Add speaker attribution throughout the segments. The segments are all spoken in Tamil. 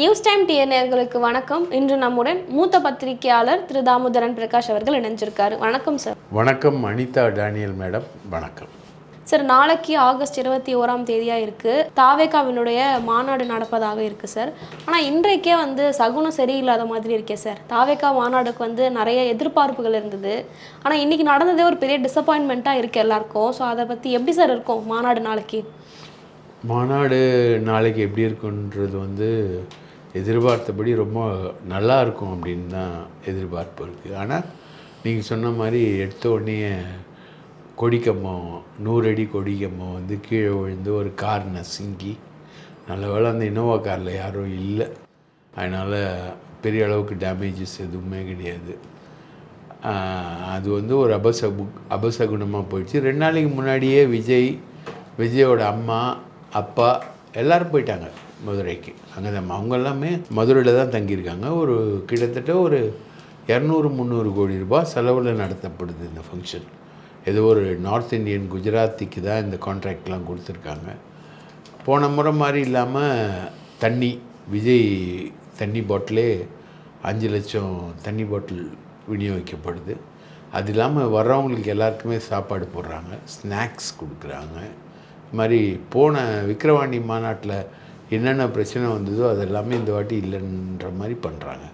Speaker 1: நியூஸ் டைம் டிஎன் நேயர்களுக்கு வணக்கம். இன்று நம்முடன் மூத்த பத்திரிகையாளர் திரு தாமோதரன் பிரகாஷ் அவர்கள் இணைஞ்சிருக்காரு. வணக்கம் சார்.
Speaker 2: வணக்கம் அனிதா டேனியல் மேடம். வணக்கம்.
Speaker 1: சார் நாளைக்கு ஆகஸ்ட் இருபத்தி ஓராம் தேதியாக இருக்குது தாவேகாவினுடைய மாநாடு நடப்பதாக இருக்குது சார். ஆனால் இன்றைக்கே வந்து சகுனம் சரியில்லாத மாதிரி இருக்கே சார். தாவேகா மாநாடுக்கு வந்து நிறைய எதிர்பார்ப்புகள் இருந்தது. ஆனால் இன்றைக்கி நடந்ததே ஒரு பெரிய டிசப்பாயின்மெண்ட்டாக இருக்குது எல்லாருக்கும். ஸோ அதை பற்றி எப்படி சார் இருக்கும் மாநாடு நாளைக்கு?
Speaker 2: மாநாடு நாளைக்கு எப்படி இருக்குன்றது வந்து எதிர்பார்த்தபடி ரொம்ப நல்லா இருக்கும் அப்படின்னு தான் எதிர்பார்ப்பு இருக்குது. ஆனால் நீங்கள் சொன்ன மாதிரி எடுத்த உடனே கொடிக்கம்பம் நூறு அடி கொடிக்கம்பம் வந்து கீழே விழுந்து ஒரு கார் நசுங்கி நல்ல வேளை அந்த இனோவா காரில் யாரும் இல்லை. அதனால் பெரிய அளவுக்கு டேமேஜஸ் எதுவுமே கிடையாது. அது வந்து ஒரு அபச அபசகுணமாக போயிடுச்சு. ரெண்டு நாளைக்கு முன்னாடியே விஜய் விஜயோட அம்மா அப்பா எல்லோரும் போயிட்டாங்க. மதுரைக்கு. அங்கே தான் அவங்க எல்லாமே மதுரையில் தான் தங்கியிருக்காங்க. ஒரு கிட்டத்தட்ட ஒரு இரநூறு முந்நூறு கோடி ரூபாய் செலவில் நடத்தப்படுது இந்த ஃபங்க்ஷன் ஏதோ ஒரு நார்த் இந்தியன் குஜராத்திக்கு தான் இந்த கான்ட்ராக்ட்லாம் கொடுத்துருக்காங்க. போன முறை மாதிரி இல்லாமல் தண்ணி விஜய் தண்ணி பாட்டிலே அஞ்சு லட்சம் தண்ணி பாட்டில் விநியோகிக்கப்படுது. அது இல்லாமல் வர்றவங்களுக்கு எல்லாருக்குமே சாப்பாடு போடுறாங்க ஸ்நாக்ஸ் கொடுக்குறாங்க. இது மாதிரி போன விக்ரவாணி மாநாட்டில் என்னென்ன பிரச்சனை வந்ததோ அது எல்லாமே இந்த வாட்டி இல்லைன்ற மாதிரி பண்ணுறாங்க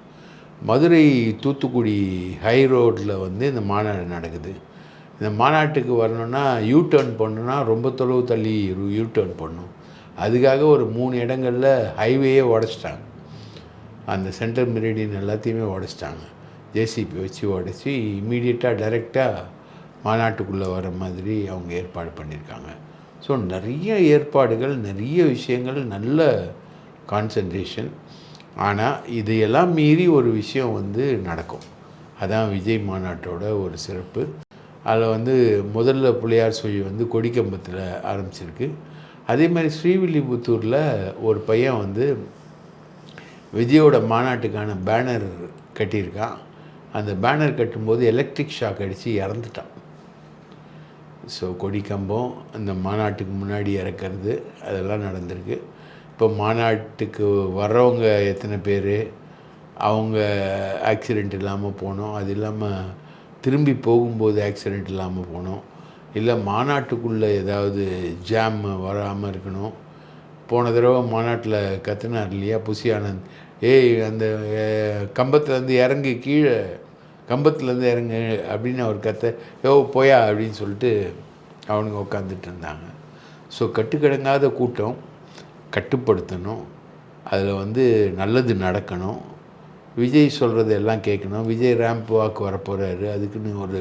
Speaker 2: மதுரை தூத்துக்குடி ஹை ரோட்டில் வந்து இந்த மாநாடு நடக்குது. இந்த மாநாட்டுக்கு வரணுன்னா யூ டேர்ன் பண்ணணுன்னா ரொம்ப தொலைவு தள்ளி யூ டேர்ன் பண்ணும். அதுக்காக ஒரு மூணு இடங்களில் ஹைவேயே உடச்சிட்டாங்க. அந்த சென்ட்ரல் மெரிடியன் எல்லாத்தையுமே உடச்சிட்டாங்க. ஜேசிபி வச்சு உடச்சி இம்மீடியட்டாக டைரெக்டாக மாநாட்டுக்குள்ளே வர மாதிரி அவங்க ஏற்பாடு பண்ணியிருக்காங்க. ஸோ நிறைய ஏற்பாடுகள் நிறைய விஷயங்கள் நல்ல கான்சன்ட்ரேஷன் ஆனால் இதையெல்லாம் மீறி ஒரு விஷயம் வந்து நடக்கும். அதான் விஜய் மாநாட்டோட ஒரு சிறப்பு. அதில் வந்து முதல்ல பிள்ளையார் சுழி வந்து கொடிக்கம்பத்தில் ஆரம்பிச்சிருக்கு. அதே மாதிரி ஸ்ரீவில்லிபுத்தூரில் ஒரு பையன் வந்து விஜயோட மாநாட்டுக்கான பேனர் கட்டியிருக்கான். அந்த பேனர் கட்டும்போது எலக்ட்ரிக் ஷாக் அடித்து இறந்துட்டான். ஸோ கொடிக்கம்பம் அந்த மாநாட்டுக்கு முன்னாடி இறக்கிறது அதெல்லாம் நடந்திருக்கு. இப்போ மாநாட்டுக்கு வர்றவங்க எத்தனை பேர்? அவங்க ஆக்சிடெண்ட் இல்லாமல் போனோம். அது இல்லாமல் திரும்பி போகும்போது ஆக்சிடெண்ட் இல்லாமல் போனோம். இல்லை மாநாட்டுக்குள்ளே ஏதாவது ஜாம் வராமல் இருக்கணும். போன தடவை மாநாட்டில் கத்துனார் இல்லையா? புசி ஆனந்த் ஏய் அந்த கம்பத்துலேருந்து இறங்கி கீழே கம்பத்துலேருந்து இறங்கு அப்படின்னு அவர் கத்த யோ போயா அப்படின்னு சொல்லிட்டு அவனுங்க உட்காந்துட்டு இருந்தாங்க. ஸோ கட்டுக்கடங்காத கூட்டம் கட்டுப்படுத்தணும். அதில் வந்து நல்லது நடக்கணும். விஜய் சொல்கிறது எல்லாம் கேட்கணும். விஜய் ரேம்ப் வாக்கு வரப்போகிறாரு அதுக்குன்னு ஒரு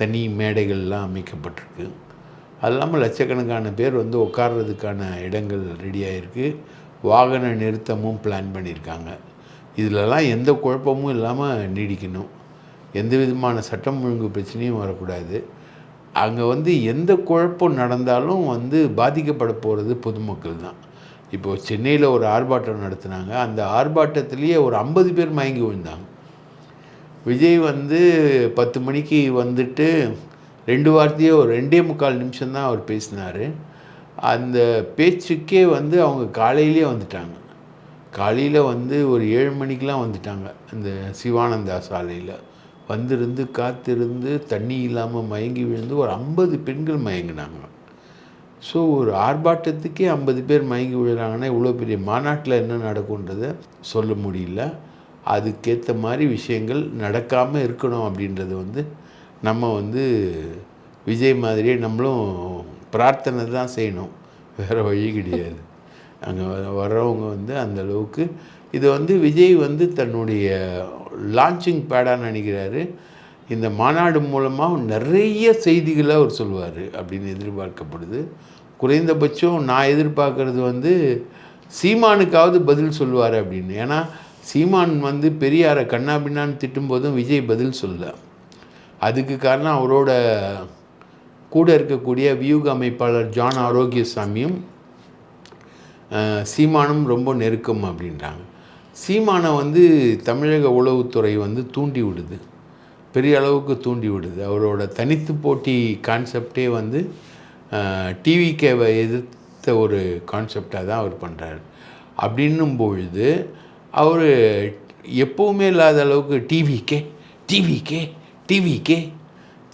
Speaker 2: தனி மேடைகள்லாம் அமைக்கப்பட்டிருக்கு. அது இல்லாமல் லட்சக்கணக்கான பேர் வந்து உட்கார்றதுக்கான இடங்கள் ரெடியாகிருக்கு வாகன நிறுத்தமும் பிளான் பண்ணியிருக்காங்க. இதிலலாம் எந்த குழப்பமும் இல்லாமல் நீடிக்கணும். எந்த விதமான சட்டம் ஒழுங்கு பிரச்சனையும் வரக்கூடாது. அங்கே வந்து எந்த குழப்பம் நடந்தாலும் வந்து பாதிக்கப்பட போகிறது பொதுமக்கள் தான். இப்போது சென்னையில் ஒரு ஆர்ப்பாட்டம் நடத்துனாங்க. அந்த ஆர்ப்பாட்டத்திலேயே ஒரு ஐம்பது பேர் மயங்கி விழுந்தாங்க. விஜய் வந்து பத்து மணிக்கு வந்துட்டு ரெண்டு வார்த்தையோ ஒரு ரெண்டே முக்கால் நிமிஷம்தான் அவர் பேசினார். அந்த பேச்சுக்கே வந்து அவங்க காலையிலே வந்துட்டாங்க. காலையில் வந்து ஒரு ஏழு மணிக்கெலாம் வந்துட்டாங்க. அந்த சிவானந்தா சாலையில். வந்திருந்து காத்திருந்து தண்ணி இல்லாமல் மயங்கி விழுந்து ஒரு ஐம்பது பெண்கள் மயங்கினாங்க. ஸோ ஒரு ஆர்ப்பாட்டத்துக்கே ஐம்பது பேர் மயங்கி விழுறாங்கன்னா இவ்வளோ பெரிய மாநாட்டில் என்ன நடக்குன்றதை சொல்ல முடியல. அதுக்கேற்ற மாதிரி விஷயங்கள் நடக்காமல் இருக்கணும் அப்படின்றது வந்து நம்ம வந்து விஜய் மாதிரியே நம்மளும் பிரார்த்தனை தான் செய்யணும். வேறு வழி கிடையாது. அங்கே வர்றவங்க வந்து அந்த அளவுக்கு வந்து விஜய் வந்து தன்னுடைய லான்ச்சிங் பேடாக நினைக்கிறாரு. இந்த மாநாடு மூலமாக நிறைய செய்திகளை அவர் சொல்லுவார் அப்படின்னு எதிர்பார்க்கப்படுது. குறைந்தபட்சம் நான் எதிர்பார்க்குறது வந்து சீமானுக்காவது பதில் சொல்லுவார் அப்படின்னு. ஏன்னா சீமான் வந்து பெரியாரை கண்ணா பின்னான்னு திட்டும்போதும் விஜய் பதில் சொல்லல. அதுக்கு காரணம் அவரோட கூட இருக்கக்கூடிய வியூக அமைப்பாளர் ஜான் ஆரோக்கியசாமியும் சீமானும் ரொம்ப நெருக்கம் அப்படின்றாங்க. சீமானை வந்து தமிழக உளவுத்துறை வந்து தூண்டி விடுது. பெரிய அளவுக்கு தூண்டி விடுது. அவரோட தனித்து போட்டி கான்செப்டே வந்து டிவிகேவை எதிர்த்த ஒரு கான்செப்டாக தான் அவர் பண்ணுறாரு அப்படின்னும் பொழுது அவர் எப்போவுமே இல்லாத அளவுக்கு டிவிக்கே டிவிக்கே டிவிக்கே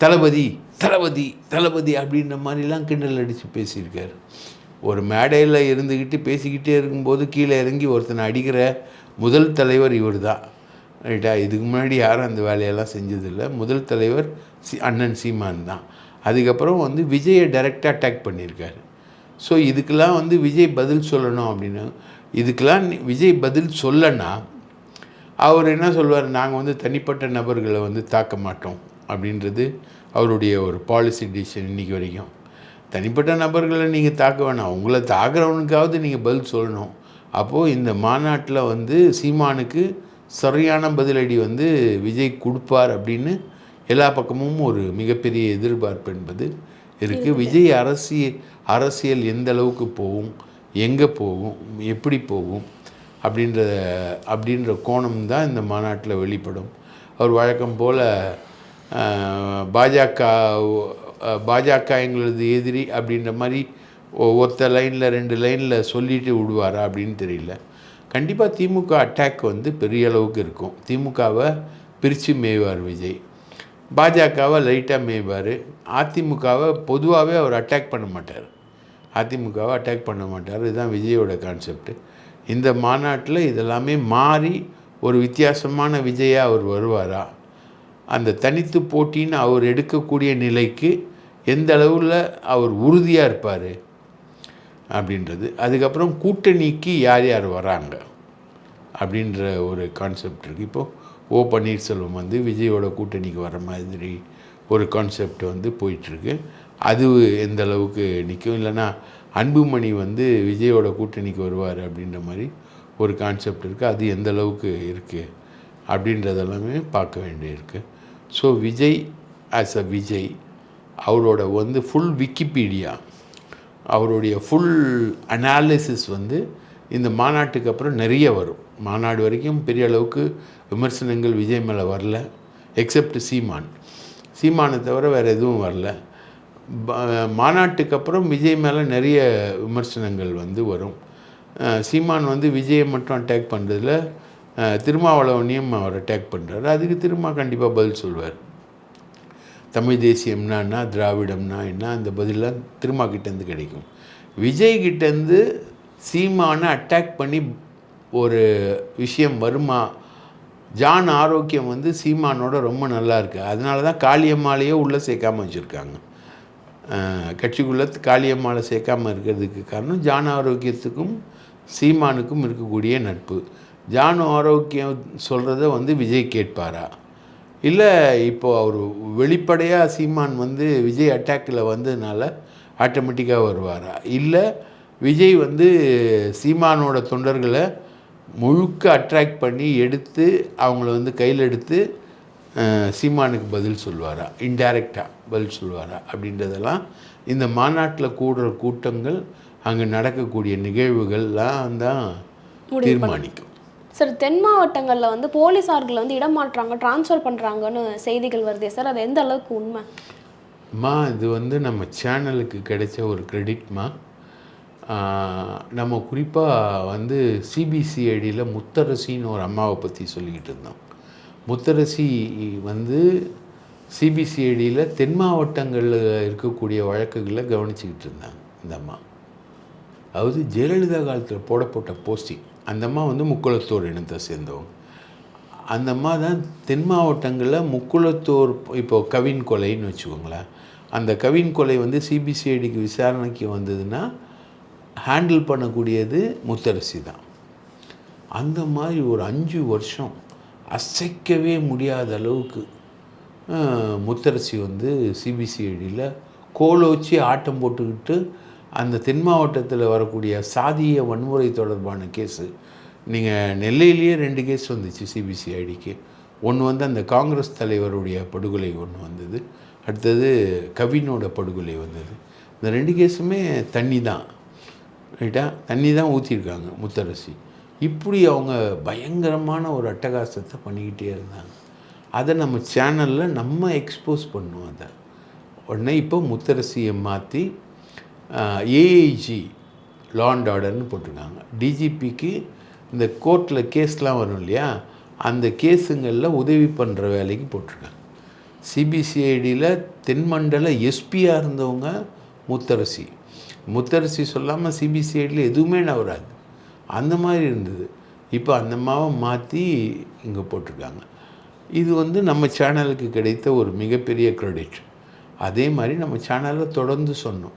Speaker 2: தளபதி தளபதி தளபதி அப்படின்ற மாதிரிலாம் கிண்டல் அடித்து பேசியிருக்காரு. ஒரு மேடையில் இருந்துக்கிட்டு பேசிக்கிட்டே இருக்கும்போது கீழே இறங்கி ஒருத்தனை அடிக்கிற முதல் தலைவர் இவர் தான் ரைட்டா? இதுக்கு முன்னாடி யாரும் அந்த வேலையெல்லாம் செஞ்சதில்லை. முதல் தலைவர் சி அண்ணன் சீமான் தான். அதுக்கப்புறம் வந்து விஜயை டைரெக்டாக அட்டாக் பண்ணியிருக்காரு. ஸோ இதுக்கெல்லாம் வந்து விஜய் பதில் சொல்லணும் அப்படின்னு இதுக்கெல்லாம் விஜய் பதில் சொல்லனா அவர் என்ன சொல்வார்? நாங்கள் வந்து தனிப்பட்ட நபர்களை வந்து தாக்க மாட்டோம் அப்படின்றது அவருடைய ஒரு பாலிசி டிசிஷன் இன்னைக்கு வரைக்கும். தனிப்பட்ட நபர்களை நீங்கள் தாக்க வேணாம். உங்களை தாக்குறவனுக்காவது நீங்கள் பதில் சொல்லணும். அப்போது இந்த மாநாட்டில் வந்து சீமானுக்கு சரியான பதிலடி வந்து விஜய் கொடுப்பார் அப்படின்னு எல்லா பக்கமும் ஒரு மிகப்பெரிய எதிர்பார்ப்பு என்பது இருக்குது விஜய் அரசியல் அரசியல் எந்த அளவுக்கு போகும் எங்கே போகும் எப்படி போகும் அப்படின்ற அப்படின்ற கோணம் தான் இந்த மாநாட்டில் வெளிப்படும். அவர் வழக்கம் போல் பாஜக பாஜக எங்களது எதிரி அப்படின்ற மாதிரி ஒ- லைனில் ரெண்டு லைனில் சொல்லிட்டு விடுவாரா அப்படின்னு தெரியல. கண்டிப்பாக திமுக அட்டாக் வந்து பெரிய அளவுக்கு இருக்கும். திமுகவை பிரித்து மேய்வார் விஜய். பாஜகவை லைட்டாக மேய்வார். அதிமுகவை பொதுவாகவே அவர் அட்டாக் பண்ண மாட்டார். அதிமுகவை அட்டாக் பண்ண மாட்டார். இதுதான் விஜயோட கான்செப்ட் இந்த மாநாட்டில் இதெல்லாமே மாறி ஒரு வித்தியாசமான விஜயாக அவர் வருவாரா? அந்த தனித்து போட்டின்னு அவர் எடுக்கக்கூடிய நிலைக்கு எந்த அளவில் அவர் உறுதியாக இருப்பார்? அப்படின்றது. அதுக்கப்புறம் கூட்டணிக்கு யார் யார் வராங்க அப்படின்ற ஒரு கான்செப்ட் இருக்குது இப்போது ஓ பன்னீர்செல்வம் வந்து விஜயோட கூட்டணிக்கு வர மாதிரி ஒரு கான்செப்ட் வந்து போயிட்டுருக்கு. அது எந்த அளவுக்கு நிற்கும் இல்லைன்னா அன்புமணி வந்து விஜயோட கூட்டணிக்கு வருவார் அப்படின்ற மாதிரி ஒரு கான்செப்ட் இருக்குது அது எந்த அளவுக்கு இருக்குது அப்படின்றதெல்லாமே பார்க்க வேண்டியிருக்கு. So Vijay as a Vijay அவரோட வந்து ஃபுல் விக்கிபீடியா அவருடைய ஃபுல் அனாலிசிஸ் வந்து இந்த மாநாட்டுக்கு அப்புறம் நிறைய வரும். மாநாடு வரைக்கும் பெரிய அளவுக்கு விமர்சனங்கள் விஜய் மேலே வரல எக்ஸப்ட் சீமான். சீமானை தவிர வேறு எதுவும் வரல. மாநாட்டுக்கு அப்புறம் விஜய் மேலே நிறைய விமர்சனங்கள் வந்து வரும். சீமான் வந்து விஜயை மட்டும் அட்டாக் பண்ணுறதுல திருமாவளவனையும் அவர் அட்டாக் பண்ணுறாரு அதுக்கு திருமா கண்டிப்பாக பதில் சொல்வார். தமிழ் தேசியம்னா என்ன திராவிடம்னா என்ன அந்த பதிலாம் திருமா கிட்டேருந்து கிடைக்கும். விஜய் கிட்டேருந்து சீமானை அட்டாக் பண்ணி ஒரு விஷயம் வருமா? ஜான் ஆரோக்கியம் வந்து சீமானோட ரொம்ப நல்லா இருக்குது அதனால தான் காளியம்மாலையே உள்ளே சேர்க்காமல் வச்சுருக்காங்க. கட்சிக்குள்ளே காளியம்மாவை சேர்க்காமல் இருக்கிறதுக்கு காரணம் ஜான் ஆரோக்கியத்துக்கும் சீமானுக்கும் இருக்கக்கூடிய நட்பு. ஜான் ஆரோக்கியம் சொல்கிறத வந்து விஜய் கேட்பாரா? இல்லை இப்போ அவர் வெளிப்படையாக சீமான் வந்து விஜய் அட்டாக்கில் வந்ததுனால ஆட்டோமேட்டிக்காக வருவாரா? இல்லை விஜய் வந்து சீமானோட தொண்டர்களை முழுக்க அட்ராக்ட் பண்ணி எடுத்து அவங்கள வந்து கையில் எடுத்து சீமானுக்கு பதில் சொல்லுவாரா? இன்டைரக்டாக பதில் சொல்லுவாரா? அப்படின்றதெல்லாம் இந்த மாநாட்டில் கூடுற கூட்டங்கள் அங்கே நடக்கக்கூடிய நிகழ்வுகள்லாம் தான் தீர்மானிக்கும்.
Speaker 1: சார் தென் மாவட்டங்களில் வந்து போலீஸார்களை வந்து இடம் மாற்றுறாங்க ட்ரான்ஸ்ஃபர் பண்ணுறாங்கன்னு செய்திகள் வருதே சார். அது எந்த அளவுக்கு உண்மை?
Speaker 2: மா இது வந்து நம்ம சேனலுக்கு கிடைச்ச ஒரு கிரெடிட்மா நம்ம குறிப்பாக வந்து சிபிசிஐடியில் முத்தரசின்னு ஒரு அம்மாவை பற்றி சொல்லிக்கிட்டு இருந்தோம். முத்தரசி வந்து சிபிசிஐடியில் தென் மாவட்டங்களில் இருக்கக்கூடிய வழக்குகளை கவனிச்சுக்கிட்டு இருந்தாங்க இந்த அம்மா. அதாவது ஜெயலலிதா காலத்தில் போடப்பட்ட போஸ்டிங். அந்த அம்மா வந்து முக்குளத்தூர் இனத்தை சேர்ந்தவங்க. அந்த அம்மா தான் தென் மாவட்டங்களில் முக்குளத்தூர் இப்போது கவின் கொலைன்னு வச்சுக்கோங்களேன். அந்த கவின் கொலை வந்து சிபிசிஐடிக்கு விசாரணைக்கு வந்ததுன்னா ஹேண்டில் பண்ணக்கூடியது முத்தரசி தான். அந்த மாதிரி ஒரு அஞ்சு வருஷம் அசைக்கவே முடியாத அளவுக்கு முத்தரசி வந்து சிபிசிஐடியில் கோலோச்சி ஆட்டம் போட்டுக்கிட்டு அந்த தென் மாவட்டத்தில் வரக்கூடிய சாதிய வன்முறை தொடர்பான கேஸு நீங்கள் நெல்லையிலேயே ரெண்டு கேஸ் வந்துச்சு சிபிசிஐடிக்கு. ஒன்று வந்து அந்த காங்கிரஸ் தலைவருடைய படுகொலை ஒன்று வந்தது. அடுத்தது கவினோட படுகொலை வந்தது. இந்த ரெண்டு கேஸுமே தண்ணி தான் ரைட்டா தண்ணி தான் ஊற்றிருக்காங்க முத்தரசி. இப்படி அவங்க பயங்கரமான ஒரு அட்டகாசத்தை பண்ணிக்கிட்டே இருந்தாங்க. அதை நம்ம சேனலில் நம்ம எக்ஸ்போஸ் பண்ணுவோம் அதை. உடனே இப்போ முத்தரசியை மாற்றி ஏஐஜி லா அண்ட் ஆர்டர்னு போட்டிருக்காங்க. டிஜிபிக்கு இந்த கோர்ட்டில் கேஸ்லாம் வரும் இல்லையா? அந்த கேஸுங்களில் உதவி பண்ணுற வேலைக்கு போட்டிருக்காங்க. சிபிசிஐடியில் தென்மண்டல எஸ்பியாக இருந்தவங்க முத்தரசி. முத்தரசி சொல்லாமல் சிபிசிஐடியில் எதுவுமே நவராது. அந்த மாதிரி இருந்தது. இப்போ அந்த மாவை மாற்றி இங்கே போட்டிருக்காங்க. இது வந்து நம்ம சேனலுக்கு கிடைத்த ஒரு மிகப்பெரிய க்ரெடிட் அதே மாதிரி நம்ம சேனலில் தொடர்ந்து சொன்னோம்.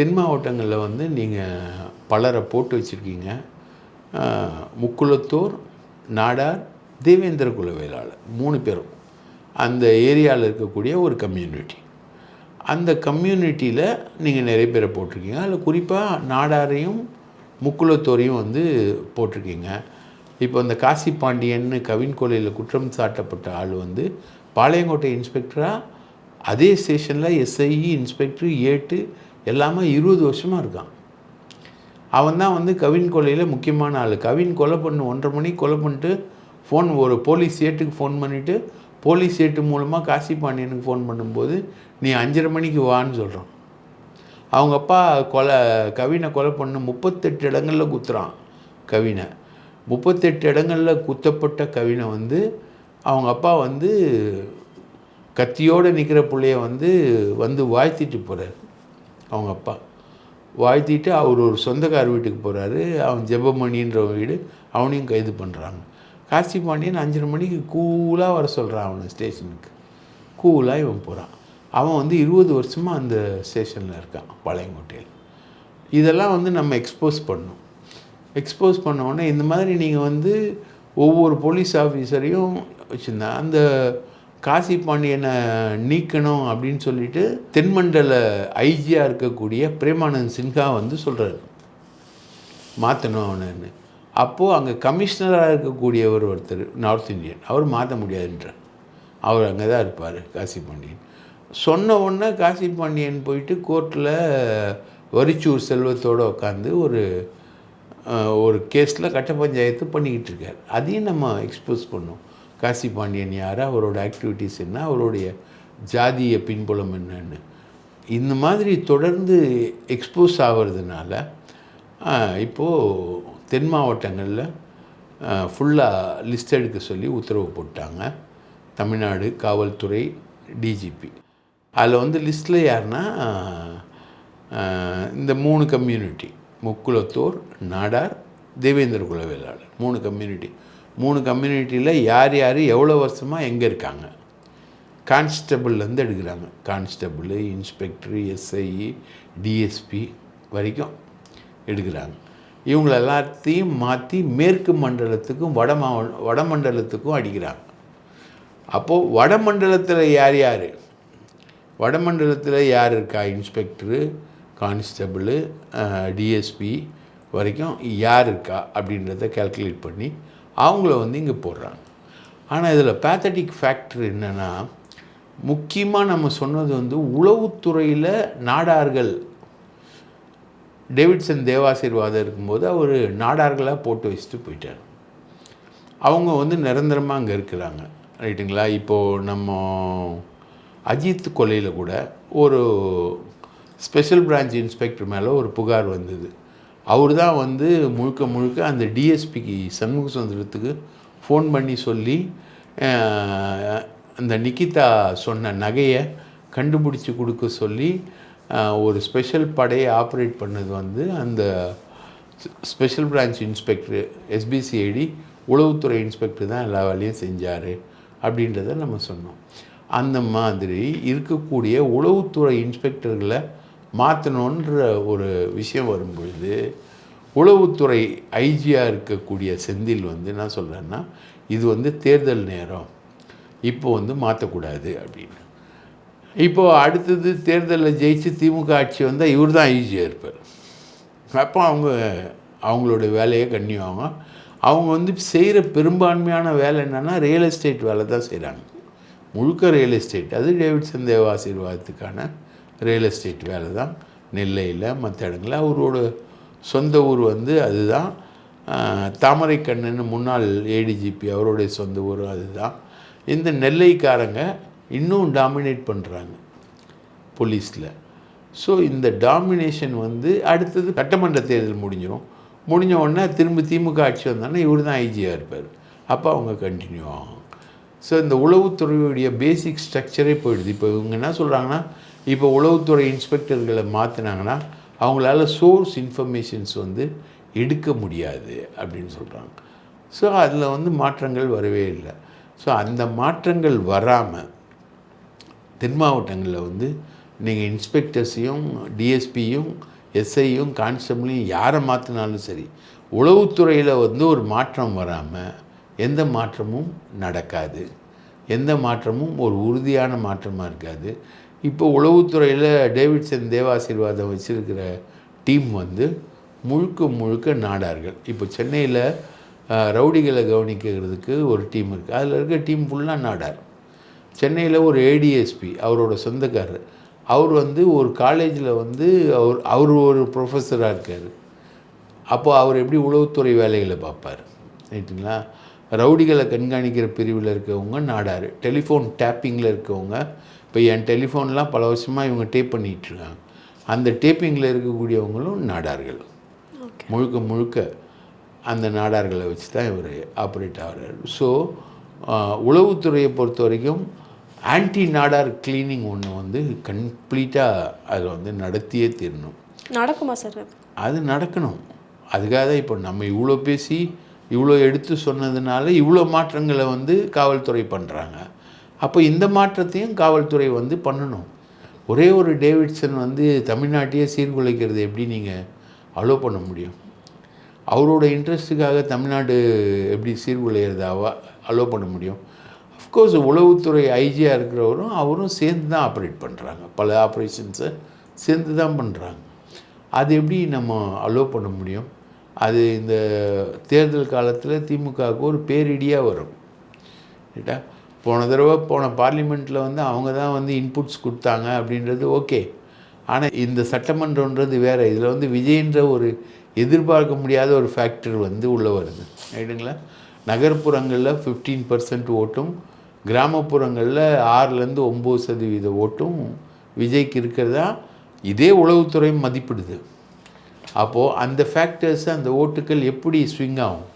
Speaker 2: தென் மாவட்டங்களில் வந்து நீங்கள் பலரை போட்டு வச்சுருக்கீங்க. முக்குளத்தூர் நாடார் தேவேந்திர குலவேலாளர் மூணு பேரும். அந்த ஏரியாவில் இருக்கக்கூடிய ஒரு கம்யூனிட்டி. அந்த கம்யூனிட்டியில் நீங்கள் நிறைய பேரை போட்டிருக்கீங்க. அதில் குறிப்பாக நாடாரையும் முக்குளத்தோரையும் வந்து போட்டிருக்கீங்க. இப்போ அந்த காசி பாண்டியன்னு கவின் கொலையில் குற்றம் சாட்டப்பட்ட ஆள் வந்து பாளையங்கோட்டை இன்ஸ்பெக்டராக அதே ஸ்டேஷனில் எஸ்ஐஇ இன்ஸ்பெக்டர் ஏட்டு எல்லாமே இருபது வருஷமாக இருக்கான். அவன் தான் வந்து கவின் கொலையில் முக்கியமான ஆள். கவின் கொலை பண்ணு ஒன்றரை மணிக்கு கொலை பண்ணிட்டு ஃபோன் ஒரு போலீஸ் ஏட்டுக்கு ஃபோன் பண்ணிவிட்டு போலீஸ் ஏட்டு மூலமாக காசி பாண்டியனுக்கு ஃபோன் பண்ணும்போது நீ அஞ்சரை மணிக்கு வான்னு சொல்கிறான் அவங்க அப்பா கொலை கவினை கொலை பண்ண முப்பத்தெட்டு இடங்களில் குத்துறான் கவினை. முப்பத்தெட்டு இடங்களில் குத்தப்பட்ட கவினை வந்து அவங்க அப்பா வந்து கத்தியோடு நிற்கிற பிள்ளைய வந்து வந்து வாழ்த்திட்டு போகிறார் அவங்க அப்பா. வாழ்த்திட்டு அவர் ஒரு சொந்தக்கார வீட்டுக்கு போகிறாரு அவன் ஜெபமணின்ற வீடு. அவனையும் கைது பண்ணுறாங்க காசி பாண்டியன் அஞ்சரை மணிக்கு கூலாக வர சொல்கிறான் அவனை ஸ்டேஷனுக்கு. கூலாக இவன் போகிறான் அவன் வந்து இருபது வருஷமாக அந்த ஸ்டேஷனில் இருக்கான் பழையங்கோட்டையில் இதெல்லாம் வந்து நம்ம எக்ஸ்போஸ் பண்ணோம் எக்ஸ்போஸ் பண்ண உடனே இந்த மாதிரி நீங்கள் வந்து ஒவ்வொரு போலீஸ் ஆஃபீஸரையும் வச்சுருந்தேன் அந்த காசி பாண்டியனை நீக்கணும் அப்படின்னு சொல்லிட்டு தென்மண்டல ஐஜியாக இருக்கக்கூடிய பிரேமானந்த் சின்ஹா வந்து சொல்கிறாரு மாற்றணும் அவனு. அப்போது அங்கே கமிஷனராக இருக்கக்கூடியவர் ஒருத்தர் நார்த் இந்தியன். அவர் மாற்ற முடியாதுன்றார். அவர் அங்கே தான் இருப்பார் காசி பாண்டியன். சொன்ன உடனே காசி பாண்டியன் போயிட்டு கோர்ட்டில் வரிச்சூர் செல்வத்தோடு உட்காந்து ஒரு ஒரு கேஸில் கட்ட பஞ்சாயத்து பண்ணிக்கிட்டு இருக்கார். அதையும் நம்ம எக்ஸ்போஸ் பண்ணோம். காசி பாண்டியன் யார் அவரோட ஆக்டிவிட்டீஸ் என்ன அவருடைய ஜாதிய பின்புலம் என்னன்னு. இந்த மாதிரி தொடர்ந்து எக்ஸ்போஸ் ஆகிறதுனால இப்போது தென் மாவட்டங்களில் ஃபுல்லாக லிஸ்ட் எடுக்க சொல்லி உத்தரவு போட்டாங்க. தமிழ்நாடு காவல்துறை டிஜிபி அதில் வந்து லிஸ்ட்டில் யாருன்னா இந்த மூணு கம்யூனிட்டி முக்குளத்தூர் நாடார் தேவேந்திர குலவேளாளர் மூணு கம்யூனிட்டி மூணு கம்யூனிட்டியில் யார் யார் எவ்வளோ வருஷமாக எங்கே இருக்காங்க? கான்ஸ்டபிள்லேருந்து எடுக்கிறாங்க. கான்ஸ்டபுள் இன்ஸ்பெக்டர் எஸ்ஐஇ டிஎஸ்பி வரைக்கும் எடுக்கிறாங்க. இவங்கள எல்லாத்தையும் மாற்றி மேற்கு மண்டலத்துக்கும் வட மாவ வடமண்டலத்துக்கும் அடிக்கிறாங்க. அப்போது வடமண்டலத்தில் யார் யார்? வடமண்டலத்தில் யார் இருக்கா? இன்ஸ்பெக்டரு கான்ஸ்டபிள் டிஎஸ்பி வரைக்கும் யார் இருக்கா அப்படின்றத கேல்குலேட் பண்ணி அவங்கள வந்து இங்கே போடுறாங்க. ஆனால் இதில் பேத்தட்டிக் ஃபேக்டர் என்னென்னா முக்கியமாக நம்ம சொன்னது வந்து உளவுத்துறையில் நாடார்கள் டேவிட்சன் தேவாசீர்வாதம் இருக்கும்போது அவர் நாடார்களாக போட்டு வச்சுட்டு போயிட்டார். அவங்க வந்து நிரந்தரமாக அங்கே இருக்கிறாங்க. ரைட்டுங்களா? இப்போது நம்ம அஜித் கொலையில் கூட ஒரு ஸ்பெஷல் பிரான்ச் இன்ஸ்பெக்டர் மேலே ஒரு புகார் வந்தது. அவர் தான் வந்து முழுக்க முழுக்க அந்த டிஎஸ்பிக்கு சண்முக சுந்தரத்துக்கு ஃபோன் பண்ணி சொல்லி அந்த நிக்கிதா சொன்ன நகையை கண்டுபிடிச்சி கொடுக்க சொல்லி ஒரு ஸ்பெஷல் படையை ஆப்ரேட் பண்ணது வந்து அந்த ஸ்பெஷல் பிரான்ச் இன்ஸ்பெக்டர் எஸ்பிசிஐடி உளவுத்துறை இன்ஸ்பெக்டர் தான் எல்லா வேலையும் செஞ்சார் அப்படின்றத நம்ம சொன்னோம். அந்த மாதிரி இருக்கக்கூடிய உளவுத்துறை இன்ஸ்பெக்டர்களை மாற்றணுன்ற ஒரு விஷயம் வரும்பொழுது உளவுத்துறை ஐஜியாக இருக்கக்கூடிய செந்தில் வந்து என்ன சொல்கிறேன்னா இது வந்து தேர்தல் நேரம். இப்போ வந்து மாற்றக்கூடாது அப்படின்னு. இப்போது அடுத்தது தேர்தலில் ஜெயிச்சு திமுக ஆட்சி வந்தால் இவர் தான் ஐஜியாக இருப்பார். அப்போ அவங்க அவங்களோட வேலையை கண்ணியுவாங்க அவங்க வந்து செய்கிற பெரும்பான்மையான வேலை என்னென்னா ரியல் எஸ்டேட் வேலை தான் செய்கிறாங்க முழுக்க ரியல் எஸ்டேட். அது டேவிட்சன் தேவ ஆசீர்வாதத்துக்கான ரியல் எஸ்டேட் வேலை தான் நெல்லையில் மற்ற இடங்களில். அவரோட சொந்த ஊர் வந்து அதுதான். ஆஹ், தாமரைக்கண்ணன் முன்னாள் ஏடிஜிபி அவருடைய சொந்த ஊர் அதுதான். இந்த நெல்லைக்காரங்க இன்னும் டாமினேட் பண்ணுறாங்க போலீஸில். ஸோ இந்த டாமினேஷன் வந்து அடுத்தது சட்டமன்ற தேர்தல் முடிஞ்சிடும் முடிஞ்ச உடனே திரும்ப திமுக ஆட்சி வந்தோடனே இவர் தான் ஐஜியாக இருப்பார். அப்போ அவங்க கண்டினியூ ஆகும். ஸோ இந்த உளவுத்துறையுடைய பேசிக் ஸ்ட்ரக்சரே போயிடுது. இப்போ இவங்க என்ன சொல்கிறாங்கன்னா இப்போ உளவுத்துறை இன்ஸ்பெக்டர்களை மாற்றினாங்கன்னா அவங்களால சோர்ஸ் இன்ஃபர்மேஷன்ஸ் வந்து எடுக்க முடியாது அப்படின்னு சொல்கிறாங்க ஸோ அதில் வந்து மாற்றங்கள் வரவே இல்லை. ஸோ அந்த மாற்றங்கள் வராமல் தென் மாவட்டங்களில் வந்து நீங்கள் இன்ஸ்பெக்டர்ஸையும் டிஎஸ்பியும் எஸ்ஐயும் கான்ஸ்டபிளையும் யாரை மாற்றினாலும் சரி உளவுத்துறையில் வந்து ஒரு மாற்றம் வராமல் எந்த மாற்றமும் நடக்காது. எந்த மாற்றமும் ஒரு உறுதியான மாற்றமாக இருக்காது. இப்போ உளவுத்துறையில் டேவிட்சன் தேவாசீர்வாதம் வச்சுருக்கிற டீம் வந்து முழுக்க முழுக்க நாடார்கள். இப்போ சென்னையில் ரவுடிகளை கவனிக்கிறதுக்கு ஒரு டீம் இருக்குது அதில் இருக்க டீம் ஃபுல்லாக நாடார். சென்னையில் ஒரு ஏடிஎஸ்பி அவரோட சொந்தக்காரர். அவர் வந்து ஒரு காலேஜில் வந்து அவர் அவர் ஒரு ப்ரொஃபஸராக இருக்கார். அப்போ அவர் எப்படி உளவுத்துறை வேலைகளை பார்ப்பார்? ரைட்டுங்களா? ரவுடிகளை கண்காணிக்கிற பிரிவில் இருக்கவங்க நாடார். டெலிஃபோன் டேப்பிங்கில் இருக்கவங்க. இப்போ என் டெலிஃபோன்லாம் பல வருஷமாக இவங்க டேப் பண்ணிகிட்ருக்காங்க அந்த டேப்பிங்கில் இருக்கக்கூடியவங்களும் நாடார்கள். முழுக்க முழுக்க அந்த நாடார்களை வச்சு தான் இவர் ஆப்ரேட் ஆகிறார். ஸோ உளவுத்துறையை பொறுத்த வரைக்கும் ஆன்டி நாடார் கிளீனிங் ஒன்று வந்து கம்ப்ளீட்டாக அதில் வந்து நடத்தியே தீரணும்.
Speaker 1: நடக்குமா சார் அது?
Speaker 2: அது நடக்கணும். அதுக்காக தான் இப்போ நம்ம இவ்வளோ பேசி இவ்வளோ எடுத்து சொன்னதுனால இவ்வளோ மாற்றங்களை வந்து காவல்துறை பண்ணுறாங்க அப்போ இந்த மாற்றத்தையும் காவல்துறை வந்து பண்ணணும். ஒரே ஒரு டேவிட்சன் வந்து தமிழ்நாட்டையே சீர்குலைக்கிறது எப்படி நீங்கள் அலோவ் பண்ண முடியும்? அவரோட இன்ட்ரெஸ்ட்டுக்காக தமிழ்நாடு எப்படி சீர்குலைகிறதாவா அலோவ் பண்ண முடியும்? அஃப்கோர்ஸ் உளவுத்துறை ஐஜியாக இருக்கிறவரும் அவரும் சேர்ந்து தான் ஆப்ரேட் பண்ணுறாங்க பல ஆப்ரேஷன்ஸை சேர்ந்து தான் பண்ணுறாங்க அது எப்படி நம்ம அலோவ் பண்ண முடியும்? அது இந்த தேர்தல் காலத்தில் திமுகவுக்கு ஒரு பேரிடியாக வரும். ரைட்டா போன தடவை போன பார்லிமெண்ட்டில் வந்து அவங்க தான் வந்து இன்புட்ஸ் கொடுத்தாங்க அப்படின்றது ஓகே. ஆனால் இந்த சட்டமன்றன்றது வேறு. இதில் வந்து விஜய்ன்ற ஒரு எதிர்பார்க்க முடியாத ஒரு ஃபேக்டர் வந்து உள்ளே வருது. ரைட்டுங்களா நகர்ப்புறங்களில் ஃபிஃப்டீன் பர்சன்ட் ஓட்டும். கிராமப்புறங்களில் ஆறுலேருந்து ஒம்பது சதவீத ஓட்டும். விஜய்க்கு இருக்கிறதா? இதே உளவுத்துறையும் மதிப்பிடுது. அப்போது அந்த ஃபேக்டர்ஸ் அந்த ஓட்டுக்கள் எப்படி ஸ்விங் ஆகும்?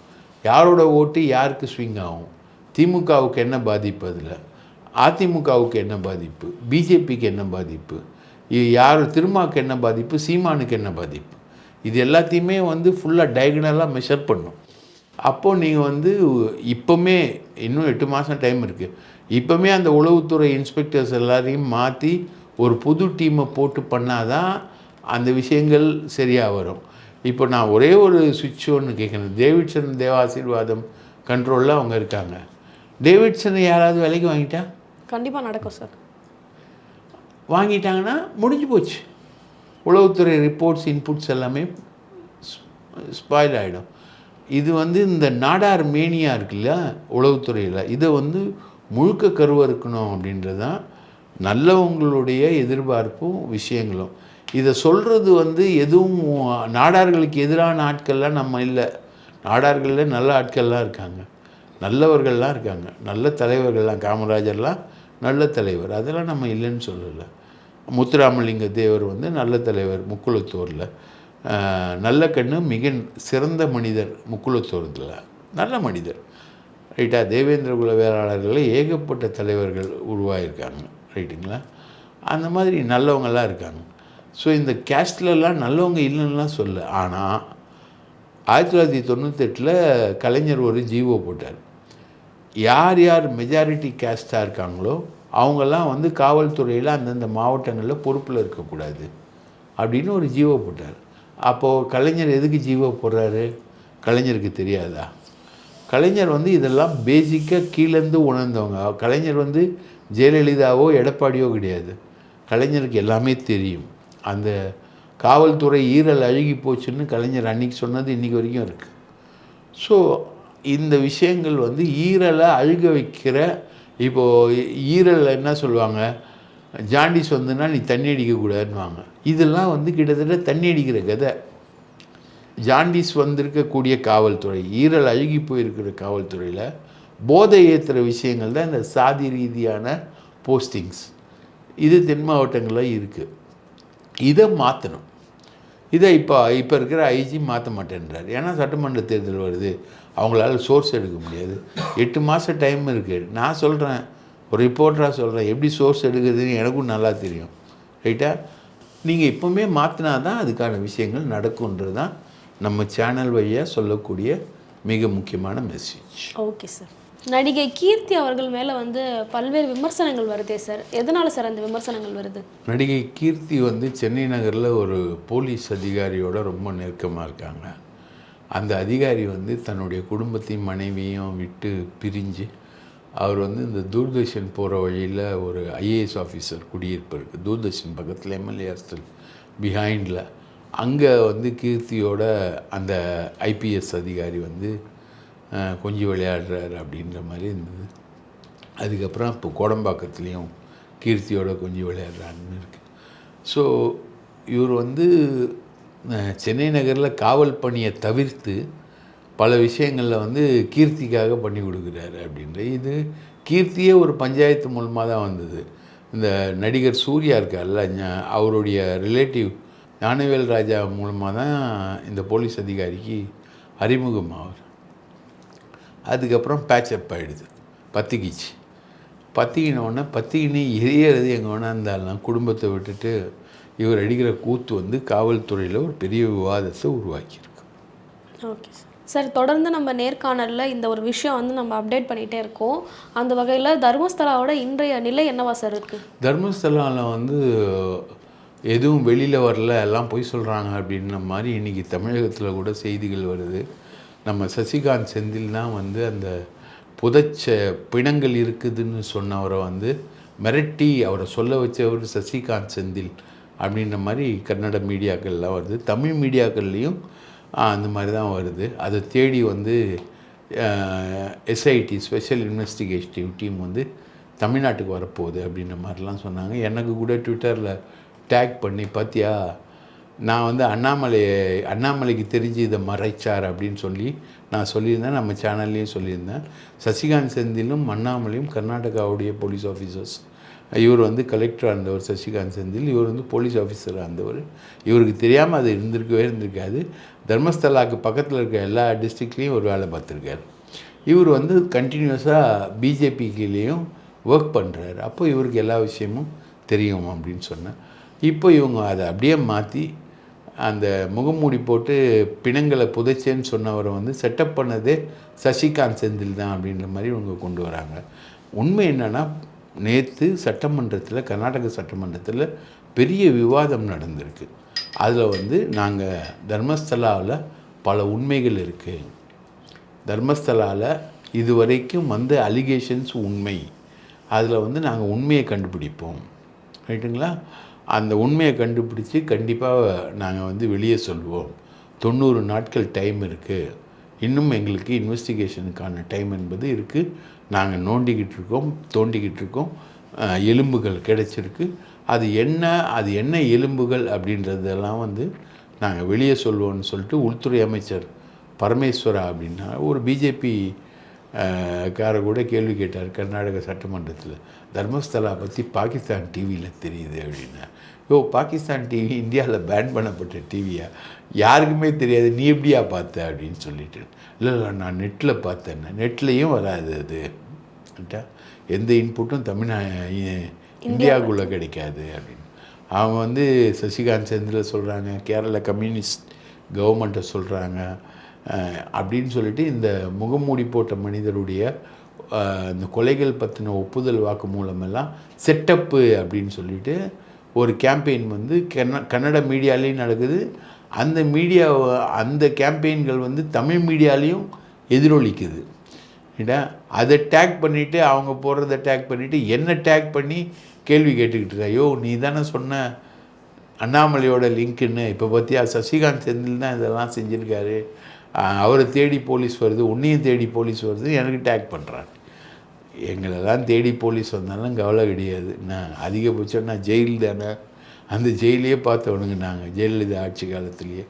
Speaker 2: யாரோட ஓட்டு யாருக்கு ஸ்விங் ஆகும்? திமுகவுக்கு என்ன பாதிப்பு அதில்? அதிமுகவுக்கு என்ன பாதிப்பு? பிஜேபிக்கு என்ன பாதிப்பு? யார் திருமாவுக்கு என்ன பாதிப்பு? சீமானுக்கு என்ன பாதிப்பு? இது எல்லாத்தையுமே வந்து ஃபுல்லாக டயக்னலாக மெஷர் பண்ணும். அப்போது நீங்கள் வந்து இப்போமே இன்னும் எட்டு மாதம் டைம் இருக்குது இப்போமே அந்த உளவுத்துறை இன்ஸ்பெக்டர்ஸ் எல்லாரையும் மாற்றி ஒரு புது டீமை போட்டு பண்ணாதான் அந்த விஷயங்கள் சரியாக வரும். இப்போ நான் ஒரே ஒரு சுவிட்ச் ஒன்று கேட்குறேன். டேவிட்சன் தேவாசீர்வாதம் கண்ட்ரோலில் அவங்க இருக்காங்க. டேவிட்சனை யாராவது விலைக்கு வாங்கிட்டா?
Speaker 1: கண்டிப்பாக நடக்கும் சார்
Speaker 2: வாங்கிட்டாங்கன்னா முடிஞ்சு போச்சு. உளவுத்துறை ரிப்போர்ட்ஸ் இன்புட்ஸ் எல்லாமே ஸ்பாயில் ஆகிடும் இது வந்து இந்த நாடார் மேனியா இருக்குல்ல உளவுத்துறையில் இதை வந்து முழுக்க கருவறுக்கணும் அப்படின்றது தான் நல்லவங்களுடைய எதிர்பார்ப்பும் விஷயங்களும். இதை சொல்கிறது வந்து எதுவும் நாடார்களுக்கு எதிரான ஆட்கள்லாம் நம்ம இல்லை. நாடார்களில் நல்ல ஆட்கள்லாம் இருக்காங்க. நல்லவர்கள்லாம் இருக்காங்க. நல்ல தலைவர்கள்லாம் காமராஜர்லாம் நல்ல தலைவர். அதெல்லாம் நம்ம இல்லைன்னு சொல்லலை. முத்துராமலிங்க தேவர் வந்து நல்ல தலைவர் முக்குளத்தூரில். நல்ல கண்ணு மிக சிறந்த மனிதர் முக்குளத்தூரத்தில் நல்ல மனிதர். ரைட்டா? தேவேந்திர குல வேளாளர்களில் ஏகப்பட்ட தலைவர்கள் உருவாகியிருக்காங்க ரைட்டுங்களா? அந்த மாதிரி நல்லவங்களாம் இருக்காங்க. ஸோ இந்த கேஸ்ட்லலாம் நல்லவங்க இல்லைன்னுலாம் சொல்ல ஆனால் ஆயிரத்தி தொள்ளாயிரத்தி தொண்ணூத்தெட்டில் கலைஞர் ஒரு ஜீவோ போட்டார். யார் யார் மெஜாரிட்டி கேஸ்டாக இருக்காங்களோ அவங்கெல்லாம் வந்து காவல்துறையில் அந்தந்த மாவட்டங்களில் பொறுப்பில் இருக்கக்கூடாது அப்படின்னு ஒரு ஜீவோ போட்டார். அப்போது கலைஞர் எதுக்கு ஜீவோ போடுறாரு? கலைஞருக்கு தெரியாதா? கலைஞர் வந்து இதெல்லாம் பேசிக்காக கீழேருந்து உணர்ந்தவங்க. கலைஞர் வந்து ஜெயலலிதாவோ எடப்பாடியோ கிடையாது. கலைஞருக்கு எல்லாமே தெரியும். அந்த காவல்துறை ஈரல் அழுகி போச்சுன்னு கலைஞர் அன்னைக்கு சொன்னது இன்றைக்கி வரைக்கும் இருக்குது ஸோ இந்த விஷயங்கள் வந்து ஈரலை அழுக வைக்கிற இப்போது ஈரல் என்ன சொல்லுவாங்க? ஜாண்டிஸ் வந்துன்னா நீ தண்ணி அடிக்கக்கூடாதுன்னுவாங்க இதெல்லாம் வந்து கிட்டத்தட்ட தண்ணி அடிக்கிற கதை. ஜாண்டிஸ் வந்திருக்கக்கூடிய காவல்துறை ஈரல் அழுகி போயிருக்கிற காவல்துறையில் போதை ஏற்றுற விஷயங்கள் தான் இந்த சாதி ரீதியான போஸ்டிங்ஸ் இது தென் மாவட்டங்களில் இருக்குது இதை மாற்றணும் இதை இப்போ இப்போ இருக்கிற ஐஜி மாற்ற மாட்டேன்றார். ஏன்னா சட்டமன்ற தேர்தல் வருது. அவங்களால சோர்ஸ் எடுக்க முடியாது. எட்டு மாதம் டைம் இருக்குது நான் சொல்கிறேன் ஒரு ரிப்போர்ட்டராக சொல்கிறேன் எப்படி சோர்ஸ் எடுக்கிறதுன்னு எனக்கும் நல்லா தெரியும். ரைட்டா நீங்கள் இப்போவுமே மாற்றினா தான் அதுக்கான விஷயங்கள் நடக்குன்றது தான் நம்ம சேனல் வழியாக சொல்லக்கூடிய மிக முக்கியமான மெசேஜ்
Speaker 1: ஓகே சார் நடிகை கீர்த்தி அவர்கள் மேலே வந்து பல்வேறு விமர்சனங்கள் வருதே சார். எதனால் சார் அந்த விமர்சனங்கள் வருது?
Speaker 2: நடிகை கீர்த்தி வந்து சென்னை நகரில் ஒரு போலீஸ் அதிகாரியோட ரொம்ப நெருக்கமாக இருக்காங்க. அந்த அதிகாரி வந்து தன்னுடைய குடும்பத்தையும் மனைவியும் விட்டு பிரிஞ்சு அவர் வந்து இந்த தூர்தர்ஷன் போகிற வழியில் ஒரு ஐஏஎஸ் ஆஃபீஸர் குடியிருப்பு இருக்குது தூர்தர்ஷன் பக்கத்தில் எம்எல்ஏ ஹாஸ்டல் பிஹைண்டில் அங்கே வந்து கீர்த்தியோட அந்த ஐபிஎஸ் அதிகாரி வந்து கொஞ்சி விளையாடுறாரு அப்படின்ற மாதிரி இருந்தது. அதுக்கப்புறம் இப்போ கோடம்பாக்கத்துலேயும் கீர்த்தியோட கொஞ்சி விளையாடுறான்னு இருக்கு. ஸோ இவர் வந்து சென்னை நகரில் காவல் பணியை தவிர்த்து பல விஷயங்களில் வந்து கீர்த்திக்காக பண்ணி கொடுக்குறாரு அப்படின்ற. இது கீர்த்தியே ஒரு பஞ்சாயத்து மூலமாக தான் வந்தது. இந்த நடிகர் சூர்யா இருக்கார்ல அவருடைய ரிலேட்டிவ் ஞானவேல் ராஜா மூலமாக தான் இந்த போலீஸ் அதிகாரிக்கு அறிமுகம் ஆவார் அதுக்கப்புறம் பேட்சப் ஆகிடுது பத்திக்கிச்சு. பத்திக்கினோடனே பத்திக்கினு எரியறது எங்கே வேணா இருந்தாலும் குடும்பத்தை விட்டுட்டு இவர் அடிக்கிற கூத்து வந்து காவல்துறையில் ஒரு பெரிய விவாதத்தை உருவாக்கியிருக்கு.
Speaker 1: Okay sir. சார் தொடர்ந்து நம்ம நேர்காணலில் இந்த ஒரு விஷயம் வந்து நம்ம அப்டேட் பண்ணிகிட்டே இருக்கோம். அந்த வகையில் தர்மஸ்தலாவோட இன்றைய நிலை என்னவா சார் இருக்குது
Speaker 2: தர்மஸ்தலாவில் வந்து எதுவும் வெளியில் வரல எல்லாம் பொய் சொல்கிறாங்க அப்படின்ற மாதிரி இன்றைக்கி தமிழகத்தில் கூட செய்திகள் வருது. நம்ம சசிகாந்த் செந்தில் தான் வந்து அந்த புதைச்ச பிணங்கள் இருக்குதுன்னு சொன்னவரை வந்து மிரட்டி அவரை சொல்ல வச்சவர் சசிகாந்த் செந்தில் அப்படின்ற மாதிரி கன்னட மீடியாக்கள்லாம் வருது. தமிழ் மீடியாக்கள்லேயும் அந்த மாதிரி தான் வருது. அதை தேடி வந்து எஸ்ஐடி ஸ்பெஷல் இன்வெஸ்டிகேட்டிவ் டீம் வந்து தமிழ்நாட்டுக்கு வரப்போகுது அப்படின்ற மாதிரிலாம் சொன்னாங்க. எனக்கு கூட ட்விட்டரில் டேக் பண்ணி பார்த்தியா நான் வந்து அண்ணாமலையை அண்ணாமலைக்கு தெரிஞ்சு இதை மறைச்சார் அப்படின்னு சொல்லி நான் சொல்லியிருந்தேன் நம்ம சேனல்லையும் சொல்லியிருந்தேன். சசிகாந்த் செந்திலும் அண்ணாமலையும் கர்நாடகாவுடைய போலீஸ் ஆஃபீஸர்ஸ். இவர் வந்து கலெக்டராக இருந்தவர் சசிகாந்த் செந்தில். இவர் வந்து போலீஸ் ஆஃபீஸராக இருந்தவர். இவருக்கு தெரியாமல் அது இருந்திருக்கவே இருந்திருக்காது. தர்மஸ்தலாக்கு பக்கத்தில் இருக்க எல்லா டிஸ்ட்ரிக்ட்லேயும் ஒரு வேலை பார்த்துருக்காரு. இவர் வந்து கண்டினியூஸாக பிஜேபிக்குலேயும் ஒர்க் பண்ணுறாரு அப்போ இவருக்கு எல்லா விஷயமும் தெரியும் அப்படின்னு சொன்னேன். இப்போ இவங்க அதை அப்படியே மாற்றி அந்த முகமூடி போட்டு பிணங்களை புதைச்சேன்னு சொன்னவரை வந்து செட்டப் பண்ணதே சசிகாந்த் செந்தில் தான் அப்படின்ற மாதிரி இவங்க கொண்டு வராங்க. உண்மை என்னென்னா நேற்று சட்டமன்றத்தில் கர்நாடக சட்டமன்றத்தில் பெரிய விவாதம் நடந்திருக்கு. அதில் வந்து நாங்கள் தர்மஸ்தலாவில் பல உண்மைகள் இருக்குது தர்மஸ்தலாவில் இதுவரைக்கும் வந்த அலிகேஷன்ஸ் உண்மை. அதில் வந்து நாங்கள் உண்மையை கண்டுபிடிப்போம். ரைட்டுங்களா அந்த உண்மையை கண்டுபிடிச்சி கண்டிப்பாக நாங்கள் வந்து வெளியே சொல்வோம் தொண்ணூறு நாட்கள் டைம் இருக்குது இன்னும் எங்களுக்கு இன்வெஸ்டிகேஷனுக்கான டைம் என்பது இருக்குது நாங்கள் நோண்டிக்கிட்டு இருக்கோம் தோண்டிக்கிட்டு இருக்கோம். எலும்புகள் கிடைச்சிருக்கு. அது என்ன அது என்ன எலும்புகள் அப்படின்றதெல்லாம் வந்து நாங்கள் வெளியே சொல்வோம்னு சொல்லிட்டு உள்துறை அமைச்சர் பரமேஸ்வரா அப்படின்னா ஒரு பிஜேபி கார கூட கேள்வி கேட்டார் கர்நாடக சட்டமன்றத்தில். தர்மஸ்தலா பற்றி பாகிஸ்தான் டிவியில் தெரியுது அப்படின்னா. ஓ பாகிஸ்தான் டிவி இந்தியாவில் பேன் பண்ணப்பட்ட டிவியா யாருக்குமே தெரியாது. நீ எப்படியா பார்த்த அப்படின்னு சொல்லிட்டு. இல்லை இல்லை நான் நெட்டில் பார்த்தேன் நெட்லேயும் வராது அது? எந்த இன்புட்டும் தமிழ்நா இந்தியாவுக்குள்ளே கிடைக்காது அப்படின்னு. அவங்க வந்து சசிகாந்த் செந்தில் சொல்கிறாங்க கேரளா கம்யூனிஸ்ட் கவர்மெண்ட்டை சொல்கிறாங்க அப்படின்னு சொல்லிட்டு இந்த முகமூடி போட்ட மனிதருடைய இந்த கொலைகள் பற்றின ஒப்புதல் வாக்கு மூலமெல்லாம் செட்டப்பு அப்படின்னு சொல்லிட்டு ஒரு கேம்பெயின் வந்து கன்ன கன்னட மீடியாலேயும் நடக்குது. அந்த மீடியா அந்த கேம்பெயின்கள் வந்து தமிழ் மீடியாலேயும் எதிரொலிக்குது. ஏடா அதை டேக் பண்ணிவிட்டு அவங்க போடுறத டேக் பண்ணிவிட்டு என்ன டேக் பண்ணி கேள்வி கேட்டுக்கிட்டு இருக்கா? ஐயோ நீ தானே சொன்ன அண்ணாமலையோட லிங்க்குன்னு இப்போ பார்த்தியா சசிகாந்த் செந்தில் தான் இதெல்லாம் செஞ்சுருக்காரு. அவரை தேடி போலீஸ் வருது உன்னையும் தேடி போலீஸ் வருது எனக்கு டேக் பண்ணுறாங்க எங்களெல்லாம் தேடி போலீஸ் வந்தாலும் கவலை கிடையாது. நான் அதிகபட்சம் நான் ஜெயில் தானே. அந்த ஜெயிலையே பார்த்தவனுங்க நாங்கள் ஜெயலலிதா ஆட்சி காலத்திலேயே.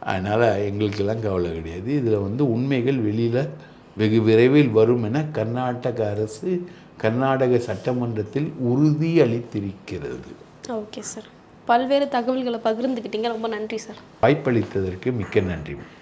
Speaker 2: அதனால் எங்களுக்கெல்லாம் கவலை கிடையாது. இதில் வந்து உண்மைகள் வெளியில் வெகு விரைவில் வரும் என கர்நாடக அரசு கர்நாடக சட்டமன்றத்தில் உறுதி அளித்திருக்கிறது.
Speaker 1: ஓகே சார் பல்வேறு தகவல்களை பகிர்ந்துக்கிட்டீங்க. ரொம்ப நன்றி சார்
Speaker 2: வாய்ப்பளித்ததற்கு மிக்க நன்றி.